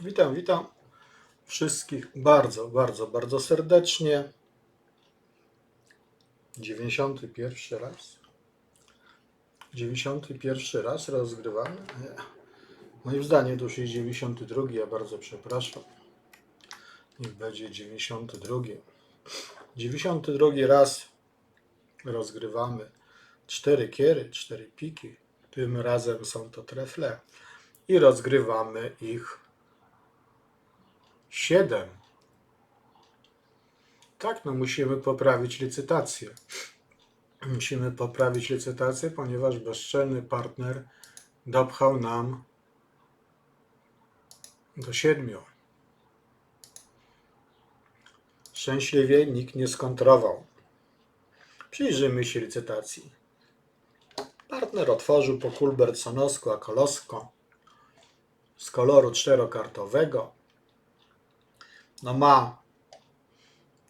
Witam, witam wszystkich bardzo, bardzo, bardzo serdecznie. 91 raz. 91 raz rozgrywamy. Moim zdaniem to już jest 92, ja bardzo przepraszam. Niech będzie 92. 92 raz rozgrywamy. Cztery kiery, cztery piki. Tym razem są to trefle. I rozgrywamy ich 7. Tak, no musimy poprawić licytację. Musimy poprawić licytację, ponieważ bezczelny partner dopchał nam do 7. Szczęśliwie nikt nie skontrował. Przyjrzyjmy się licytacji. Partner otworzył po Kulbertsonowsku, a Kolosko z koloru czterokartowego no ma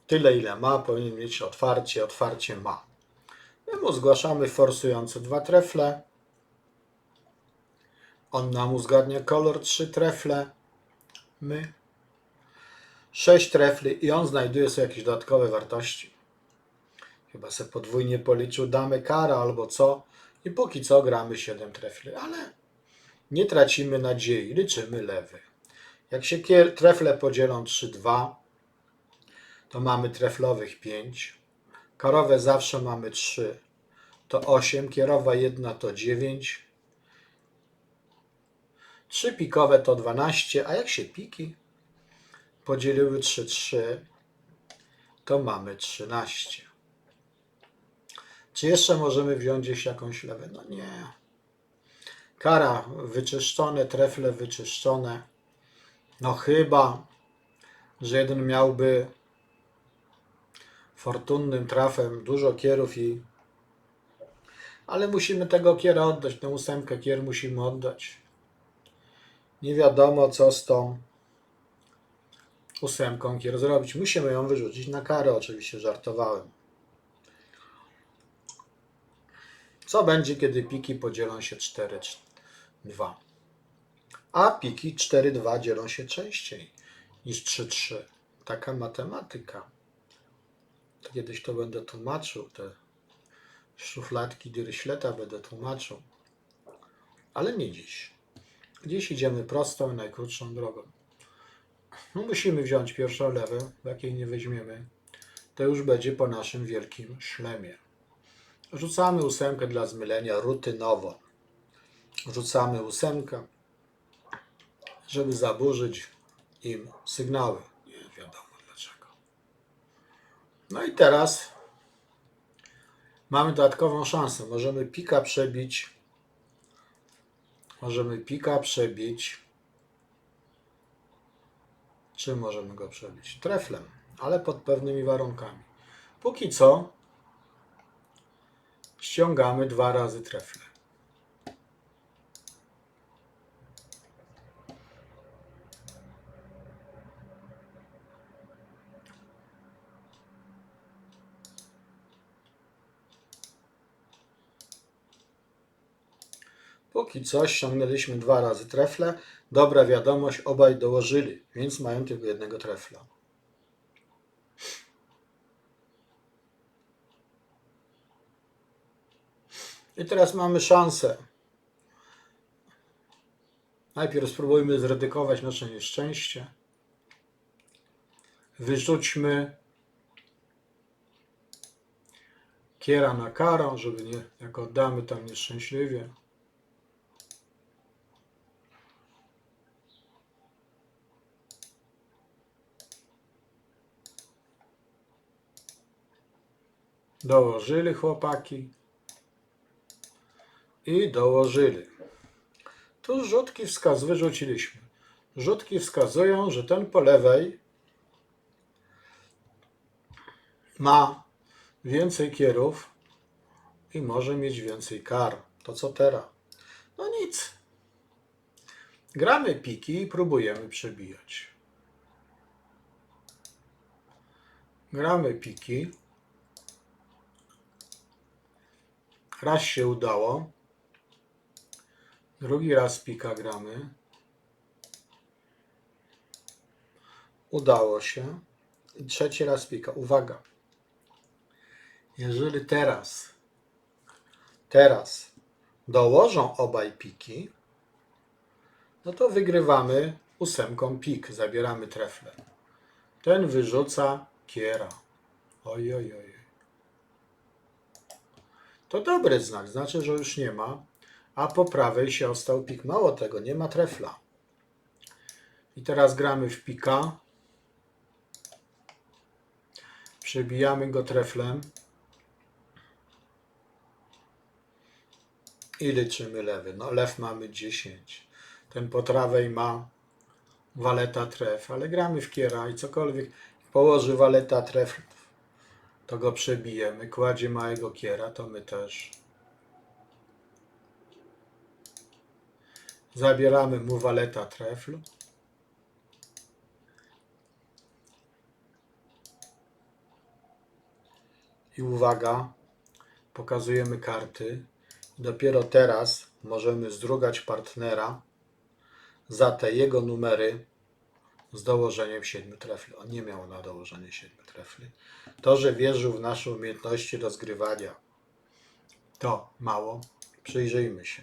tyle, ile ma, powinien mieć otwarcie, otwarcie ma. My mu zgłaszamy forsujące dwa trefle. On nam uzgadnia kolor, trzy trefle. My sześć trefli i on znajduje sobie jakieś dodatkowe wartości. Chyba se podwójnie policzył, damy karę albo co. I póki co gramy 7 trefli, ale nie tracimy nadziei, liczymy lewy. Jak się trefle podzielą 3-2, to mamy treflowych 5. Karowe zawsze mamy 3, to 8. Kierowa 1 to 9. 3 pikowe to 12, a jak się piki podzieliły 3-3, to mamy 13. Czy jeszcze możemy wziąć gdzieś jakąś lewę? No nie. Kara wyczyszczone, trefle wyczyszczone. No chyba, że jeden miałby fortunnym trafem dużo kierów i ale musimy tego kiera oddać, tę ósemkę kier musimy oddać. Nie wiadomo co z tą ósemką kier zrobić. Musimy ją wyrzucić na karę, oczywiście żartowałem. Co będzie, kiedy piki podzielą się 4-2? A piki 4-2 dzielą się częściej niż 3-3. Taka matematyka. Kiedyś to będę tłumaczył, te szufladki Dyrśleta będę tłumaczył. Ale nie dziś. Dziś idziemy prostą najkrótszą drogą. No musimy wziąć pierwszą lewę, bo jak jej nie weźmiemy, to już będzie po naszym wielkim szlemie. Rzucamy ósemkę dla zmylenia rutynowo. Rzucamy ósemkę, żeby zaburzyć im sygnały. Nie wiadomo dlaczego. No i teraz mamy dodatkową szansę. Możemy pika przebić. Możemy pika przebić. Czym możemy go przebić? Treflem, ale pod pewnymi warunkami. Póki co ściągamy dwa razy trefle. Póki co ściągnęliśmy dwa razy trefle. Dobra wiadomość, obaj dołożyli, więc mają tylko jednego trefla. I teraz mamy szansę. Najpierw spróbujmy zredykować nasze nieszczęście. Wyrzućmy kiera na karę, żeby nie, jak oddamy tam nieszczęśliwie. Dołożyli chłopaki i dołożyli. Tu rzutki wskaz wyrzuciliśmy. Rzutki wskazują, że ten po lewej ma więcej kierów i może mieć więcej kar. To co teraz? No nic. Gramy piki i próbujemy przebijać. Gramy piki. Raz się udało. Drugi raz pika gramy. Udało się. I trzeci raz pika. Uwaga. Jeżeli teraz, teraz dołożą obaj piki, no to wygrywamy ósemką pik. Zabieramy trefler. Ten wyrzuca kiera. Oj, oj, oj. To dobry znak, znaczy, że już nie ma, a po prawej się ostał pik. Mało tego, nie ma trefla. I teraz gramy w pika. Przebijamy go treflem. I liczymy lewy. No lew mamy 10. Ten po prawej ma waleta tref, ale gramy w kiera i cokolwiek położy waleta tref, to go przebijemy. Kładzie małego kiera, to my też. Zabieramy mu waleta trefl. I uwaga, pokazujemy karty. Dopiero teraz możemy zdrugać partnera za te jego numery z dołożeniem siedmiu trefli. On nie miał na dołożenie siedmiu trefli. To, że wierzył w nasze umiejętności rozgrywania, to mało. Przyjrzyjmy się.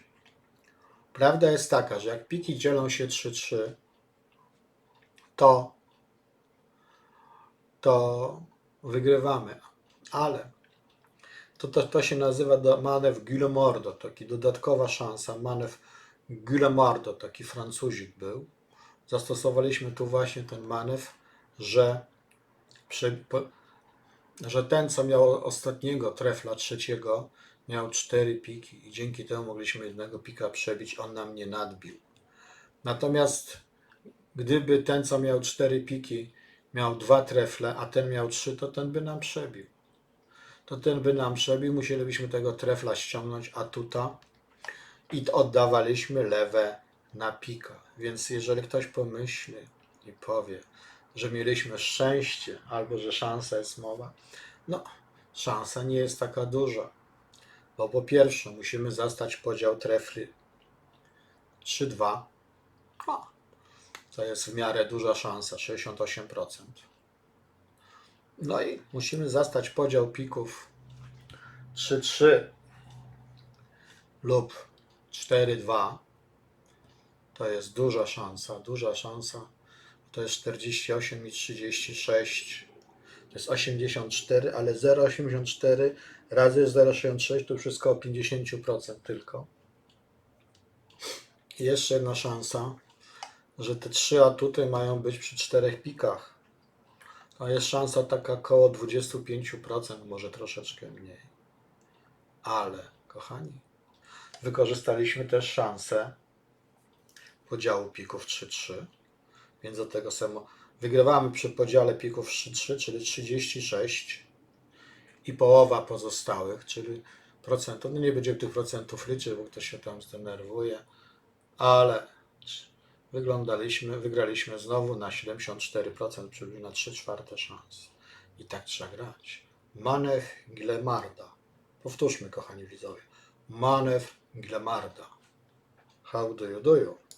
Prawda jest taka, że jak piki dzielą się 3-3, to, to wygrywamy. Ale to, to, to się nazywa manewr Guillemordo, taki dodatkowa szansa. Manewr Guillemordo, taki Francuzik był. Zastosowaliśmy tu właśnie ten manewr, że, przy, że ten, co miał ostatniego trefla trzeciego, miał cztery piki i dzięki temu mogliśmy jednego pika przebić, on nam nie nadbił. Natomiast gdyby ten, co miał cztery piki, miał dwa trefle, a ten miał trzy, to ten by nam przebił. To ten by nam przebił, musielibyśmy tego trefla ściągnąć atuta i oddawaliśmy lewe na pika. Więc jeżeli ktoś pomyśli i powie, że mieliśmy szczęście albo że szansa jest mała, no szansa nie jest taka duża. Bo po pierwsze musimy zastać podział trefli 3-2. O, To jest w miarę duża szansa, 68%. No i musimy zastać podział pików 3-3 lub 4-2. To jest duża szansa, duża szansa. To jest 48 i 36. To jest 84, ale 0,84 razy 0,66 to wszystko o 50% tylko. I jeszcze jedna szansa, że te trzy atuty mają być przy czterech pikach. To jest szansa taka około 25%, może troszeczkę mniej. Ale, kochani, wykorzystaliśmy też szansę podziału pików 3-3, więc do tego samo wygrywamy przy podziale pików 3-3, czyli 36 i połowa pozostałych, czyli procentów. No nie będziemy tych procentów liczyć, bo ktoś się tam zdenerwuje, ale wyglądaliśmy, wygraliśmy znowu na 74%, czyli na 3 czwarte szans. I tak trzeba grać. Manewr Glemarda. Powtórzmy, kochani widzowie. Manewr Glemarda. How do you do you?